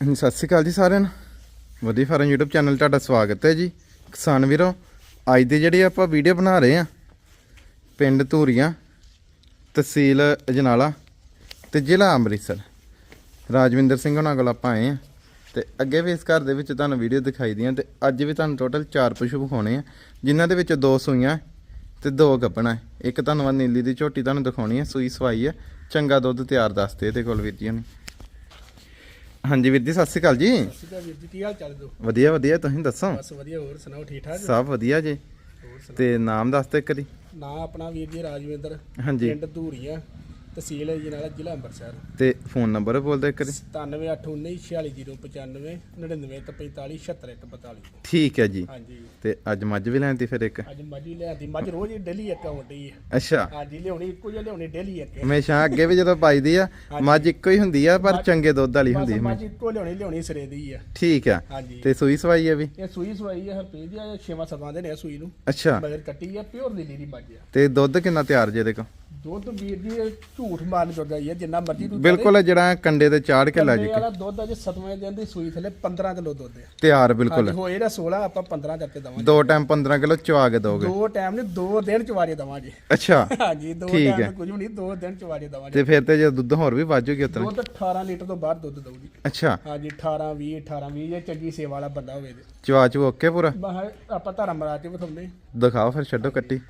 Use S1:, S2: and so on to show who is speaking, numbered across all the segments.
S1: ਹਾਂਜੀ, ਸਤਿ ਸ਼੍ਰੀ ਅਕਾਲ ਜੀ ਸਾਰਿਆਂ ਨੂੰ। ਵਧੀਆ ਫਾਰਮ YouTube ਚੈਨਲ ਤੁਹਾਡਾ ਸਵਾਗਤ ਹੈ ਜੀ। ਕਿਸਾਨ ਵੀਰੋ ਅੱਜ ਦੀ ਜਿਹੜੀ ਆਪਾਂ ਵੀਡੀਓ ਬਣਾ ਰਹੇ ਆ ਪਿੰਡ ਧੂਰੀਆਂ ਤਹਿਸੀਲ ਅਜਨਾਲਾ ਤੇ ਜ਼ਿਲ੍ਹਾ ਅੰਮ੍ਰਿਤਸਰ। ਰਾਜਵਿੰਦਰ ਸਿੰਘ ਉਹਨਾਂ ਕੋਲ ਆਪਾਂ ਆਏ ਆ ਤੇ ਅੱਗੇ ਵੀ ਇਸ ਘਰ ਦੇ ਵਿੱਚ ਤੁਹਾਨੂੰ ਵੀਡੀਓ ਦਿਖਾਈ ਦੀਆਂ ਤੇ ਅੱਜ ਵੀ ਤੁਹਾਨੂੰ ਟੋਟਲ 4 ਪਸ਼ੂ ਵਿਖਾਉਣੇ ਆ ਜਿਨ੍ਹਾਂ ਦੇ ਵਿੱਚ ਦੋ ਸੂਈਆਂ ਤੇ ਦੋ ਗੱਪਣਾ ਇੱਕ ਤੁਹਾਨੂੰ ਆਹ ਨੀਲੀ ਦੀ ਝੋਟੀ ਤੁਹਾਨੂੰ ਦਿਖਾਉਣੀ ਹੈ ਸੂਈ ਸਵਾਈ ਹੈ ਚੰਗਾ ਦੁੱਧ ਤਿਆਰ ਦੱਸਦੇ ਇਹਦੇ ਕੋਲ ਵੀਰ ਜੀ ਨੇ ਹਾਂਜੀ ਵੀਰ ਜੀ ਸਤਿ ਸ਼੍ਰੀ ਅਕਾਲ ਜੀ।
S2: ਸਿੱਧਾ ਵੀਰ ਜੀ ਕੀ ਹਾਲ ਚਾਲ ਦੋ?
S1: ਵਧੀਆ ਵਧੀਆ ਤੁਸੀਂ ਦੱਸੋ?
S2: ਬਸ ਵਧੀਆ ਹੋਰ ਸੁਣਾਓ ਠੀਕ ਠਾਕ?
S1: ਸਭ ਵਧੀਆ ਜੀ।
S2: ਹੋਰ ਸੁਣਾਓ?
S1: ਤੇ ਨਾਮ ਦੱਸ ਤੇ ਕਰੀ
S2: ਨਾਂ ਆਪਣਾ ਵੀਰ ਜੀ ਰਾਜਵਿੰਦਰ।
S1: ਹਾਂਜੀ।
S2: ਪਿੰਡ ਧੂਰੀਆਂ। ਤਹਿਸੀਲ ਜੀ ਨਾਲ ਜ਼ਿਲ੍ਹਾ ਅੰਮ੍ਰਿਤਸਰ।
S1: ਤੇ ਫੋਨ ਨੰਬਰ ਬੋਲ ਦੇ ਕਰੀ
S2: 9781946095 9945476142
S1: ਠੀਕ ਹੈ ਜੀ।
S2: ਹਾਂਜੀ।
S1: ਤੇ ਅੱਜ ਮੱਝ ਵੀ ਲੈਣ ਤੀ ਫਿਰ ਇੱਕ?
S2: ਅੱਜ ਮੱਝੀ ਲਿਆਂਦੀ ਮੱਝ ਰੋਜ਼ ਹੀ ਡੇਲੀ ਇੱਕ ਆਉਂਦੀ ਹੈ।
S1: ਅੱਛਾ।
S2: ਹਾਂਜੀ ਲਿਆਉਣੀ ਇੱਕੋ ਜਿਹਾ ਲਿਆਉਣੀ ਡੇਲੀ ਇੱਕ।
S1: ਹਮੇਸ਼ਾ ਅੱਗੇ ਵੀ ਜਦੋਂ ਪਾਈਦੀ ਆ ਮੱਝ ਇੱਕੋ ਹੀ ਹੁੰਦੀ ਆ ਪਰ ਚੰਗੇ ਦੁੱਧ ਵਾਲੀ ਹੁੰਦੀ ਹੈ
S2: ਮੱਝ ਇੱਕੋ ਲਿਆਉਣੀ ਲਿਆਉਣੀ ਸਿਰੇ ਦੀ ਆ।
S1: ਠੀਕ ਆ। ਤੇ ਸੂਈ ਸਵਾਈ ਆ ਵੀ?
S2: ਇਹ ਸੂਈ ਸਵਾਈ ਹੈ ਹਰਪ੍ਰੀਤ ਦੀ ਆ ਛੇਵਾਂ ਸਤਵਾਂ ਦੇ ਨੇ ਆ ਸੂਈ ਨੂੰ।
S1: ਅੱਛਾ।
S2: ਮਗਰ ਕੱਟੀ ਆ ਪਿਓਰ ਨੀਲੀ ਦੀ ਮੱਝ ਆ।
S1: ਤੇ ਦੁੱਧ ਕਿੰਨਾ ਤਿਆਰ ਜੇ ਦੇਖੋ
S2: ਦੁੱਧ ਵੀਰ ਜੀ ਇਹ ਝੂਠ ਮਾਰਨ ਜੋਗਾ ਹੀ ਹੈ ਜਿੰਨਾ ਮਰਜ਼ੀ ਤੂੰ
S1: ਬਿਲਕੁਲ ਜਿਹੜਾ ਕੰਡੇ ਤੇ ਚਾੜ ਕੇ ਲੈ
S2: ਕੰਡੇ
S1: ਜੀ
S2: ਵਾਲਾ ਦੁੱਧ ਅਜੇ 7ਵੇਂ ਦਿਨ ਦੀ ਸੂਈ ਥੱਲੇ 15 ਕਿਲੋ ਦੁੱਧ ਹੈ
S1: ਤਿਆਰ ਬਿਲਕੁਲ।
S2: ਹਾਂਜੀ ਹੋਏ ਦਾ 16 ਆਪਾਂ 15 ਕਰਕੇ ਦਵਾਂਗੇ।
S1: ਦੋ ਟਾਈਮ 15 ਕਿਲੋ ਚਵਾ ਕੇ ਦੋਗੇ।
S2: ਦੋ ਟਾਈਮ ਨੇ ਦੋ ਦਿਨ ਚਵਾਰੇ ਦਵਾਂਗੇ।
S1: ਅੱਛਾ
S2: ਹਾਂਜੀ ਦੋ
S1: ਠੀਕ
S2: ਟਾਈਮ। ਕੁਝ ਵੀ ਨਹੀਂ ਦੋ ਦਿਨ ਚਵਾਰੇ ਦਵਾਂਗੇ।
S1: ਤੇ ਫਿਰ ਤੇ ਜੇ ਦੁੱਧ ਹੋਰ ਵੀ ਵਾਜੂਗੀ ਉਤਨਾ
S2: ਦੁੱਧ 18 ਲੀਟਰ ਤੋਂ ਬਾਅਦ ਦੁੱਧ ਦਊਗੀ।
S1: ਅੱਛਾ।
S2: ਹਾਂਜੀ 18 20 18 20 ਇਹ ਚੰਗੀ ਸੇਵਾ ਵਾਲਾ ਬੰਦਾ ਹੋਵੇ ਤੇ।
S1: ਚਵਾ ਚੂ ਓਕੇ ਪੂਰਾ।
S2: ਬਾਹਰ ਆਪਾਂ ਧਰਮ ਰਾਜ ਤੇ ਵਿਖਾਉਂਦੇ
S1: ਦਿਖਾਓ ਫਿਰ ਛੱਡੋ ਕੱਟੀ।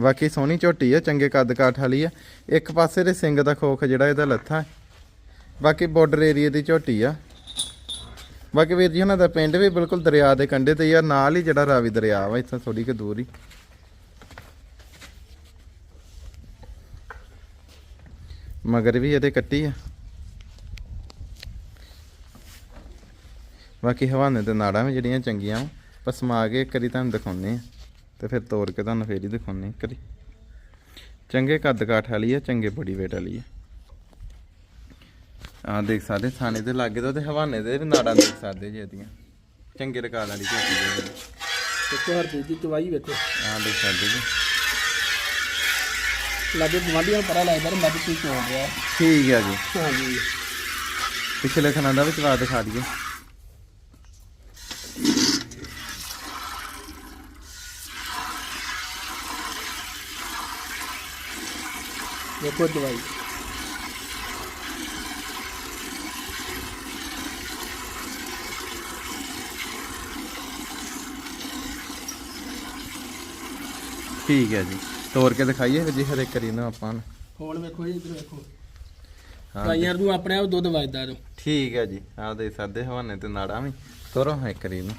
S1: ਬਾਕੀ ਸੋਹਣੀ ਝੋਟੀ ਆ, ਚੰਗੇ ਕੱਦ ਕਾਠ ਵਾਲੀ ਆ। ਇੱਕ ਪਾਸੇ ਦੇ ਸਿੰਘ ਦਾ ਖੋਖ ਜਿਹੜਾ ਇਹਦਾ ਲੱਥਾ ਬਾਕੀ ਬਾਰਡਰ ਏਰੀਆ ਦੀ ਝੋਟੀ ਆ। ਬਾਕੀ ਵੀਰ ਜੀ, ਉਹਨਾਂ ਦਾ ਪਿੰਡ ਵੀ ਬਿਲਕੁਲ ਦਰਿਆ ਦੇ ਕੰਢੇ ਤੇ ਹੀ ਆ। ਨਾਲ ਹੀ ਜਿਹੜਾ ਰਾਵੀ ਦਰਿਆ ਵਾ, ਇੱਥੋਂ ਥੋੜੀ ਕਿ ਦੂਰ ਹੀ। ਮਗਰ ਵੀ ਇਹਦੇ ਕੱਟੀ ਆ। ਬਾਕੀ ਹਵਾਨੇ ਤੇ ਨਾੜਾਂ ਵੀ ਜਿਹੜੀਆਂ ਚੰਗੀਆਂ ਪਸਮਾ ਕੇ ਕਰੀ ਤੁਹਾਨੂੰ ਦਿਖਾਉਂਦੇ ਆ। ਤੇ ਫਿਰ ਤੋੜ ਕੇ ਤੁਹਾਨੂੰ ਫੇਰ ਹੀ ਦਿਖਾਉਨੇ ਕਰੀ ਚੰਗੇ ਕੱਦ ਕਾਠ ਵਾਲੀ ਆ ਚੰਗੇ ਬੜੀ ਵੇਟ ਵਾਲੀ ਆ। ਆ ਦੇਖ ਸਕਦੇ ਥਾਣੇ ਦੇ ਲਾਗੇ ਤੋਂ ਤੇ ਹਵਾਨੇ ਦੇ ਵੀ ਨਾੜਾਂ ਦੇਖ ਸਕਦੇ ਜੀ ਇਹਦੀਆਂ। ਚੰਗੇ ਰਕਾਲ ਵਾਲੀ ਝੋਟੀ ਦੇ
S2: ਦੇਖੋ ਹਰਪ੍ਰੀਤ ਦੀ ਚਵਾਈ ਵੇਖੋ
S1: ਆ ਦੇਖ ਸਕਦੇ ਜੀ।
S2: ਲਾਗੇ ਗਵਾਂਢੀਆਂ ਪਤਾ ਲੱਗਦਾ ਮੱਝ ਕੀ ਚੋਣ ਰਿਹਾ
S1: ਠੀਕ ਆ ਜੀ।
S2: ਹਾਂਜੀ।
S1: ਪਿਛਲੇ ਖਾਣਾ ਦਾ ਵੀ ਚਵਾ ਦਿਖਾ ਦਈਏ।
S2: ਦੇਖੋ ਚਵਾਈ
S1: ਠੀਕ ਹੈ ਜੀ। ਤੋੜ ਕੇ ਦਿਖਾਈਏ ਜੀ ਹਰ ਕਰੀ ਨਾ ਆਪਾਂ ਨੂੰ।
S2: ਹੁਣ ਵੇਖੋ ਜੀ ਇੱਧਰ ਵੇਖੋ।
S1: ਹਾਂ
S2: ਗਾਈਆਂ ਨੂੰ ਆਪਣੇ ਆਪ ਦੁੱਧ ਵਜਦਾ ਜੋ
S1: ਠੀਕ ਹੈ ਜੀ। ਆ ਦੇਖ ਸਕਦੇ ਹਵਾਨੇ ਤੇ ਨਾੜਾਂ ਵੀ। ਤੋਰੋ ਹਾਂ ਕਰੀ ਨੂੰ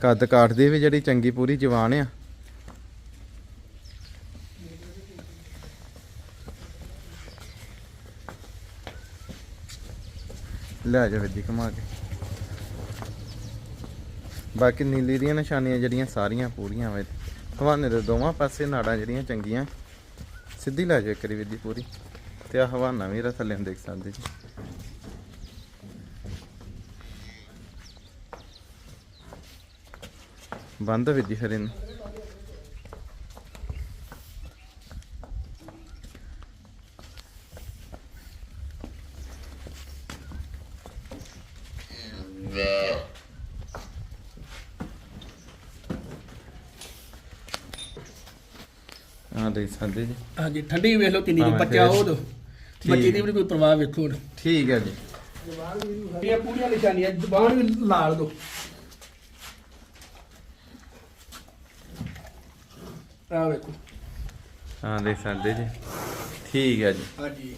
S1: ਕੱਦ ਕਾਠ ਦੀ ਵੀ ਜਿਹੜੀ ਚੰਗੀ ਪੂਰੀ ਜਵਾਨ ਆ। ਲੈ ਜਾ ਵਿੱਦੀ ਕਮਾ ਕੇ। ਬਾਕੀ ਨੀਲੀ ਦੀਆਂ ਨਿਸ਼ਾਨੀਆਂ ਜਿਹੜੀਆਂ ਸਾਰੀਆਂ ਪੂਰੀਆਂ ਵੇ, ਹਵਾਨੇ ਦੇ ਦੋਵਾਂ ਪਾਸੇ ਨਾੜਾਂ ਜਿਹੜੀਆਂ ਚੰਗੀਆਂ, ਸਿੱਧੀ ਲੈ ਜਾ ਕਰੀ ਵਿੱਦੀ ਪੂਰੀ। ਤੇ ਆ ਹਵਾਨਾ ਵੀ ਇਹਦਾ ਥੱਲੇ ਦੇਖ ਸਕਦੇ ਜੀ। ਬੰਦ ਵਿੱਦੀ ਫਿਰ ਨੂੰ ਆ ਦੇਖ ਸਕਦੇ ਜੀ।
S2: ਹਾਂਜੀ ਠੰਡੀ ਵੇਖ ਲਓ ਕਿੰਨੀ ਦੀ
S1: ਭਾਵੇਂ
S2: ਬੱਚਾ ਉਹ ਦੋ ਬੱਚੇ ਦੀ ਵੀ ਨੀ ਕੋਈ ਪਰਵਾਹ ਵੇਖੋ ਹੁਣ
S1: ਠੀਕ ਹੈ ਜੀ।
S2: ਇਹ ਪੂਰੀਆਂ ਨਿਸ਼ਾਨੀਆਂ ਜ਼ਬਾਨ ਵੀ ਲਾਲ ਦੋ। ਆ ਵੇਖੋ।
S1: ਹਾਂ ਦੇਖ ਸਕਦੇ ਜੀ। ਠੀਕ ਹੈ ਜੀ।
S2: ਹਾਂਜੀ।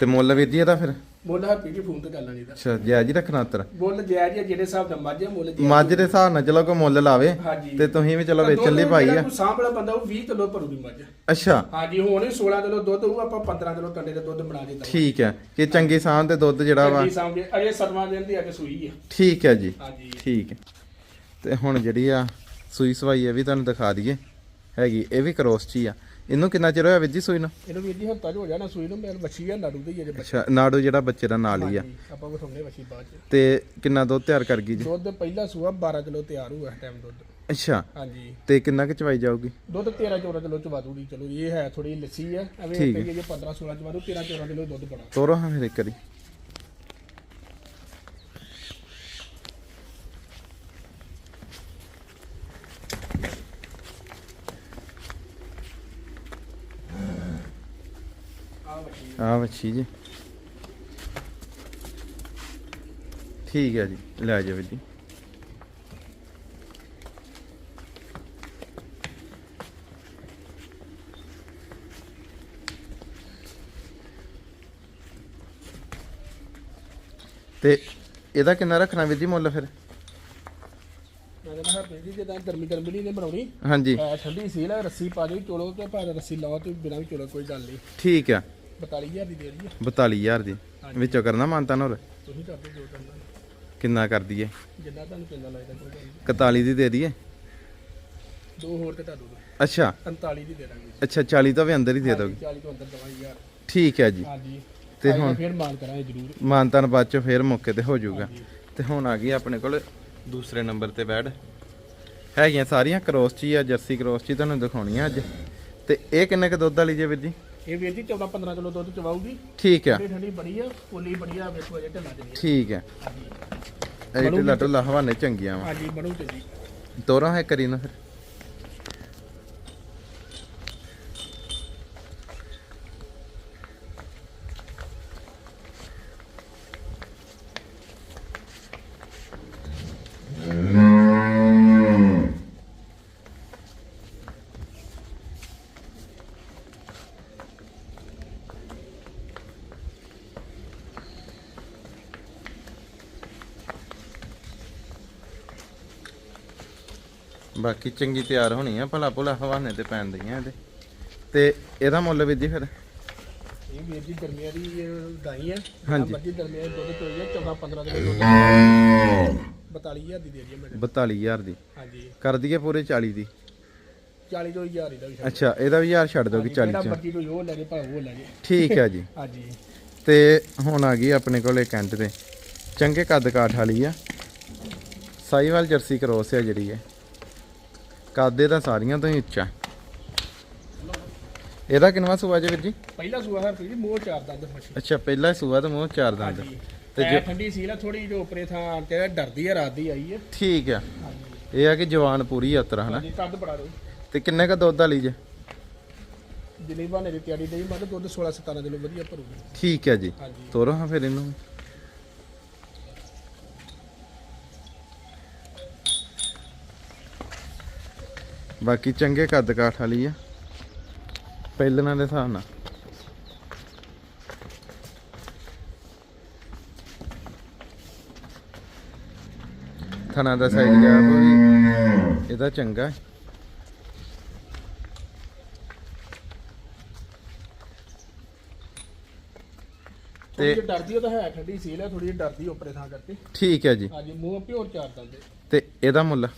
S1: ਤੇ ਮੁੱਲ ਵੀਰ ਜੀ ਇਹਦਾ ਫਿਰ?
S2: ਮੁੱਲ ਹਰਪੀ ਜੀ ਫੋਨ ਤੇ ਕਰ ਲੈਣੀ ਦਾ
S1: ਅੱਛਾ ਜਾਇਜ਼ ਹੀ ਰੱਖਣਾ ਉੱਤਰ
S2: ਮੁੱਲ ਜਾਇਜ਼ ਹੈ ਜਿਹੜੇ ਹਿਸਾਬ ਦਾ ਮੱਝ ਹੈ ਮੁੱਲ ਜਾਇਜ਼
S1: ਮੱਝ ਦੇ ਹਿਸਾਬ ਨਾਲ ਚਲੋ ਕੋਈ ਮੁੱਲ ਲਾਵੇ
S2: ਹਾਂਜੀ।
S1: ਤੇ ਤੁਸੀਂ ਵੀ ਚਲੋ ਵੇਚਣ ਲਈ ਪਾਈ ਆ।
S2: ਸਾਂਭਲਾ ਬੰਦਾ ਉਹ 20 ਕਿਲੋ ਭਰੂਗੀ ਮੱਝ।
S1: ਅੱਛਾ।
S2: ਹਾਂਜੀ ਹੁਣ 16 ਕਿਲੋ ਦੁੱਧ ਉਹ ਆਪਾਂ 15 ਕਿਲੋ ਕੰਡੇ ਦਾ ਦੁੱਧ ਬਣਾ ਕੇ ਦਵਾਂਗੇ
S1: ਠੀਕ ਹੈ ਕਿ ਚੰਗੀ ਸਾਂ ਤੇ ਦੁੱਧ ਜਿਹੜਾ ਵਾ।
S2: ਚੰਗੀ ਸਾਂਭੇ ਅਜੇ ਸਤਵਾਂ ਦਿਨ ਦੀ ਅੱਜ ਸੂਈ ਹੈ
S1: ਠੀਕ ਹੈ ਜੀ।
S2: ਹਾਂਜੀ।
S1: ਠੀਕ ਹੈ। ਤੇ ਹੁਣ ਜਿਹੜੀ ਆ ਸੂਈ ਸਵਾਈ ਇਹ ਵੀ ਤੁਹਾਨੂੰ ਦਿਖਾ ਦਈਏ। ਹੈਗੀ ਇਹ ਵੀ ਕਰੋਸ ਚ ਹੀ ਆ। ਇਹਨੂੰ ਕਿੰਨਾ ਚਿਰ ਹੋਇਆ ਵੀਰ ਜੀ ਸੂਈ ਨੂੰ?
S2: ਇਹਨੂੰ ਵੀਰ ਜੀ ਹਫਤਾ ਹੋ ਜਾਣਾ ਸੂਈ ਨੂੰ ਮੇਰੇ ਬੱਚੀ ਆ ਨਾੜੂ ਦੀ ਅਜੇ ਬੱਚੀ।
S1: ਅੱਛਾ ਨਾੜੂ ਜਿਹੜਾ ਬੱਚੇ ਦਾ ਨਾਲ ਹੀ ਆ।
S2: ਆਪਾਂ ਵਿਖਾਉਂਦੇ ਬੱਚੀ ਬਾਅਦ ਚ।
S1: ਤੇ ਕਿੰਨਾ ਦੁੱਧ ਤਿਆਰ ਕਰ ਗਈ ਜੀ?
S2: ਦੁੱਧ ਪਹਿਲਾ ਸੂਆ 12 ਕਿਲੋ ਤਿਆਰ ਹੋਇਆ ਇਸ ਟਾਈਮ ਦੁੱਧ।
S1: ਅੱਛਾ।
S2: ਹਾਂਜੀ।
S1: ਤੇ ਕਿੰਨਾ ਕੁ ਚਵਾਈ ਜਾਊਗੀ?
S2: ਦੁੱਧ 13 14 ਕਿਲੋ ਚ ਵਾਧੂਗੀ ਚਲੋ ਇਹ ਹੈ ਥੋੜੀ ਲੱਸੀ ਆ। ਐਵੇਂ। ਕਹੀਏ ਜੇ 15 16 ਚ ਵਾਧੂ 13 14 ਕਿਲੋ ਦੁੱਧ ਬੜਾ।
S1: ਤੋਰੋ ਹਾਂ ਫਿਰ ਇੱਕ ਵਾਰੀ
S2: ਆ
S1: ਆ ਵੱਛੀ ਜੀ। ਠੀਕ ਹੈ ਜੀ ਲੈ ਜਾਓ ਜੀ। ਤੇ ਇਹਦਾ ਕਿੰਨਾ ਰੱਖਣਾ ਵੀਰ ਜੀ ਮੁੱਲ ਫਿਰ?
S2: ਮੈਂ ਕਹਿੰਦਾ ਹਰ ਜੀ ਜਦੋਂ ਗਰਮੀ ਗਰਮੀ ਨਹੀਂ ਬਣਾਉਣੀ
S1: ਹਾਂਜੀ।
S2: ਐ ਠੰਡੀ ਸੀ ਲੈ ਰੱਸੀ ਪਾ ਦੇ ਚੋਲੋ ਤੇ ਭਾਵੇਂ ਰੱਸੀ ਲਾਓ ਤੇ ਬਿਨਾਂ ਵੀ ਚੋਲੋ ਕੋਈ ਗੱਲ ਨਹੀਂ।
S1: ਠੀਕ ਆ।
S2: 42000 ਦੀ ਦੇ ਰਹੀ ਹੈ।
S1: 42000 ਦੀ। ਵਿੱਚੋਂ ਕਰਨਾ ਮਾਨਤਾਨ ਹੋਰ?
S2: ਤੁਸੀਂ ਕਰਦੇ ਜੋ ਕਰਨਾ।
S1: ਕਿੰਨਾ ਕਰ ਦਈਏ?
S2: ਜਿੰਨਾ ਤੁਹਾਨੂੰ ਚੰਗਾ ਲੱਗਦਾ ਕੋਈ ਗੱਲ ਨਹੀਂ
S1: 41 ਦੀ ਦੇ ਦਈਏ?
S2: ਦੋ ਹੋਰ ਤੇ ਤੁਹਾਨੂੰ
S1: ਅੱਛਾ।
S2: 45 ਦੀ ਦੇ ਦਾਂਗੇ।
S1: ਅੱਛਾ 40 ਤੋਂ ਵੀ ਅੰਦਰ ਹੀ ਦੇ ਦੋਗੇ।
S2: 40 ਤੋਂ ਅੰਦਰ ਦਵਾਈ ਯਾਰ
S1: ਠੀਕ ਹੈ ਜੀ।
S2: ਹਾਂਜੀ।
S1: ਤੇ ਹੁਣ-
S2: ਫਿਰ ਮਾਨ ਕਰਾਂਗੇ ਜ਼ਰੂਰ।
S1: ਮਾਨਤਾਨ ਬਾਅਦ ਚੋਂ ਫੇਰ ਮੌਕੇ ਤੇ ਹੋ ਜਾਊਗਾ। ਤੇ ਹੁਣ ਆ ਗਈ ਆਪਣੇ ਕੋਲ ਦੂਸਰੇ ਨੰਬਰ ਤੇ ਬੈਡ। ਹੈਗੀਆਂ ਸਾਰੀਆਂ ਕ੍ਰੋਸ ਚ ਆ ਜਰਸੀ ਕ੍ਰੋਸ ਚ ਤੁਹਾਨੂੰ ਦਿਖਾਉਣੀਆਂ ਅੱਜ। ਤੇ ਇਹ ਕਿੰਨੇ ਕ ਦੁੱਧ ਵਾਲੀ ਜੇ ਵੀਰ ਜੀ?
S2: ਇਹ ਵੀਰ ਜੀ 14 15 ਕਿਲੋ ਦੁੱਧ ਚਵਾਉਗੀ
S1: ਠੀਕ ਆ।
S2: ਠੰਡੀ ਠੰਡੀ ਬੜੀ ਆ ਫੁੱਲੀ ਬੜੀ ਆ ਵੇਖੋ ਅਜੇ ਢਿੱਲਾ ਜਣੀ
S1: ਠੀਕ ਆ। ਇਹ ਢਿੱਲਾ ਢੁੱਲਾ ਹਵਾਨੇ ਚੰਗੀਆਂ ਵਾ।
S2: ਹਾਂਜੀ ਬਣੂ ਚੰਗੀ
S1: ਤੋਰਾ ਹੈ ਕਰੀ ਨਾ ਫਿਰ। ਬਾਕੀ ਚੰਗੀ ਤਿਆਰ ਹੋਣੀ ਆ ਭਲਾ ਭੁਲਾ ਹਵਾਨੇ ਤੇ ਪੈਣ ਦਈਆਂ ਇਹਦੇ। ਤੇ ਇਹਦਾ ਮੁੱਲ ਵੀਰ ਜੀ ਫਿਰ?
S2: ਇਹ ਵੀਰ ਜੀ ਗਰਮੀਆਂ ਦੀ ਗਾਈ ਆ।
S1: ਹਾਂਜੀ।
S2: ਮੱਝੀ ਗਰਮੀਆਂ ਦੀ ਦੁੱਧ ਚੋਈ ਆ 14 15 ਕਿਲੋ ਦੁੱਧ 42000 ਦੀ ਦੇ ਹੈ ਮੈਡਮ
S1: 42000 ਦੀ।
S2: ਹਾਂਜੀ।
S1: ਕਰ ਦਈਏ ਪੂਰੇ 40 ਦੀ?
S2: 40 ਤੋਂ 1000 ਇਹਦਾ ਵੀ
S1: ਅੱਛਾ ਇਹਦਾ ਵੀ ਯਾਰ ਛੱਡ ਦੋਗੇ 40
S2: ਜਿਹੜਾ
S1: ਚ?
S2: ਮਰਜ਼ੀ ਕੋਈ ਉਹ ਲੈ ਜੇ ਭਾਵੇਂ ਉਹ ਲੈ ਜੇ।
S1: ਠੀਕ ਹੈ ਜੀ।
S2: ਹਾਂਜੀ।
S1: ਤੇ ਹੁਣ ਆ ਗਈ ਆਪਣੇ ਕੋਲ ਇੱਕ ਤੇ। ਚੰਗੇ ਕੱਦ ਕਾਠ ਵਾਲੀ ਆ। ਸਾਈਵਾਲ ਜਰਸੀ ਕ੍ਰੋਸ ਆ ਜਿਹੜੀ ਹੈ ਕਾਦੇ ਤਾਂ ਸਾਰੀਆਂ ਤੋਂ ਹੀ ਉੱਚਾ। ਇਹਦਾ ਕਿੰਨਵਾ ਸੂਆ ਜੇ ਵੀਰ ਜੀ?
S2: ਪਹਿਲਾ ਸੂਆ ਹਰ ਜੀ ਮੋਹ ਚਾਰ ਦੰਦ ਮੱਛੀ
S1: ਅੱਛਾ ਪਹਿਲਾ ਸੂਆ ਤੇ ਮੂੰਹ ਚਾਰ ਦੰਦ। ਤੇ ਜੋ-
S2: ਠੰਡੀ ਸੀ ਨਾ ਥੋੜੀ ਜੋ ਉਪਰੇ ਥਾਂ ਤੇ ਡਰਦੀ ਆ ਰਾਤ ਦੀ ਆਈ ਹੈ
S1: ਠੀਕ ਆ। ਇਹ ਆ ਕਿ ਜਵਾਨ ਪੂਰੀ ਆ ਉਤਰਾ ਹਨਾ?
S2: ਹਾਂਜੀ ਕੱਦ ਬੜਾ ਦੋ
S1: ਤੇ ਕਿੰਨੇ ਕ ਦੁੱਧ ਵਾਲੀ ਜੇ?
S2: ਬਹਾਨੇ ਦੀ ਤਿਆਰੀ ਦੇ ਮਤਲਬ ਦੁੱਧ 16 17 ਕਿਲੋ ਵਧੀਆ ਭਰੂਗੀ।
S1: ਠੀਕ ਹੈ ਜੀ। ਤੋਰੋ ਹਾਂ ਫਿਰ ਇਹਨੂੰ। ਬਾਕੀ ਚੰਗੇ ਕੱਦ ਕਾਠ ਵਾਲੀ ਆ। ਪਹਿਲਣਾ ਦੇ ਹਿਸਾਬ ਨਾਲ। ਥਣਾ ਦਾ ਸਾਈਜ਼ ਗਿਆ ਵੀ ਇਹਦਾ ਚੰਗਾ ਹੈ।
S2: ਜਿਹੀ ਡਰਦੀ ਉਹ ਤਾਂ ਹੈ ਠੰਡੀ ਸੀ ਲੈ ਥੋੜੀ ਜਿਹੀ ਡਰਦੀ ਉਪਰੇ ਥਾਂ ਕਰਕੇ।
S1: ਠੀਕ ਹੈ ਜੀ।
S2: ਹਾਂਜੀ ਮੂੰਹ ਪਿਓਰ ਚਾਰ ਦੰਦ।
S1: ਤੇ ਇਹਦਾ ਮੁੱਲ?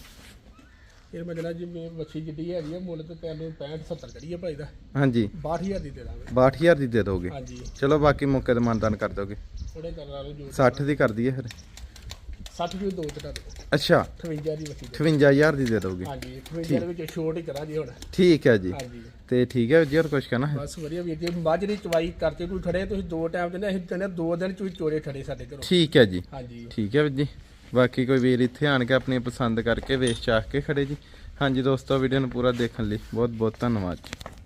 S2: ਇਹ ਮੈਂ ਜਨਾ ਜਿਵੇਂ ਮੱਛੀ ਜਿੱਡੀ ਹੈਗੀ ਆ ਮੁੱਲ ਤੇ ਤੈਨੂੰ 65 70 ਕਰੀਏ ਭਾਈ ਦਾ।
S1: ਹਾਂਜੀ।
S2: 62000 ਦੀ ਦੇ ਦਾਂਗੇ।
S1: 62000 ਦੀ ਦੇ ਦੋਗੇ?
S2: ਹਾਂਜੀ।
S1: ਚਲੋ ਬਾਕੀ ਮੌਕੇ ਤੇ ਮਾਨਦਾਨ ਕਰ ਦੋਗੇ।
S2: ਥੋੜੇ ਕਰ ਲਾ ਲਓ ਜੋ
S1: 60 ਦੀ ਕਰ ਦਈਏ ਫਿਰ।
S2: 60 ਦੀ ਦੋ ਤੇ ਕਰ ਦਿਓ
S1: ਅੱਛਾ।
S2: 58 ਦੀ ਦੇ
S1: 58000 ਦੀ ਦੇ ਦੋਗੇ।
S2: ਹਾਂਜੀ 58 ਦੇ ਵਿੱਚ ਛੋਟ ਹੀ ਕਰਾਂਗੇ ਹੁਣ।
S1: ਠੀਕ ਹੈ ਜੀ।
S2: ਹਾਂਜੀ।
S1: ਤੇ ਠੀਕ ਹੈ ਜੀ ਹੋਰ ਕੁਝ ਕਹਿਣਾ ਹੈ?
S2: ਬਸ ਵਧੀਆ ਵੀਰ ਜੀ ਮੱਝ ਦੀ ਚਵਾਈ ਕਰਕੇ ਕੋਈ ਖੜੇ ਤੁਸੀਂ ਦੋ ਟਾਈਮ ਨਾ ਅਸੀਂ ਕਹਿੰਦੇ ਦੋ ਦਿਨ ਚ ਵੀ ਚੋਰੇ ਖੜੇ ਸਾਡੇ ਘਰੋਂ।
S1: ਠੀਕ ਹੈ ਜੀ।
S2: ਹਾਂਜੀ।
S1: ਠੀਕ ਹੈ ਵੀਰ ਜੀ। ਬਾਕੀ ਕੋਈ ਵੀਰ ਇੱਥੇ ਆਣ ਕੇ ਆਪਣੀ ਪਸੰਦ ਕਰਕੇ ਵੇਚ ਚਾਹ ਕੇ ਖੜੇ ਜੀ। ਹਾਂਜੀ ਦੋਸਤੋ ਵੀਡੀਓ ਨੂੰ ਪੂਰਾ ਦੇਖਣ ਲਈ ਬਹੁਤ ਬਹੁਤ ਧੰਨਵਾਦ ਜੀ।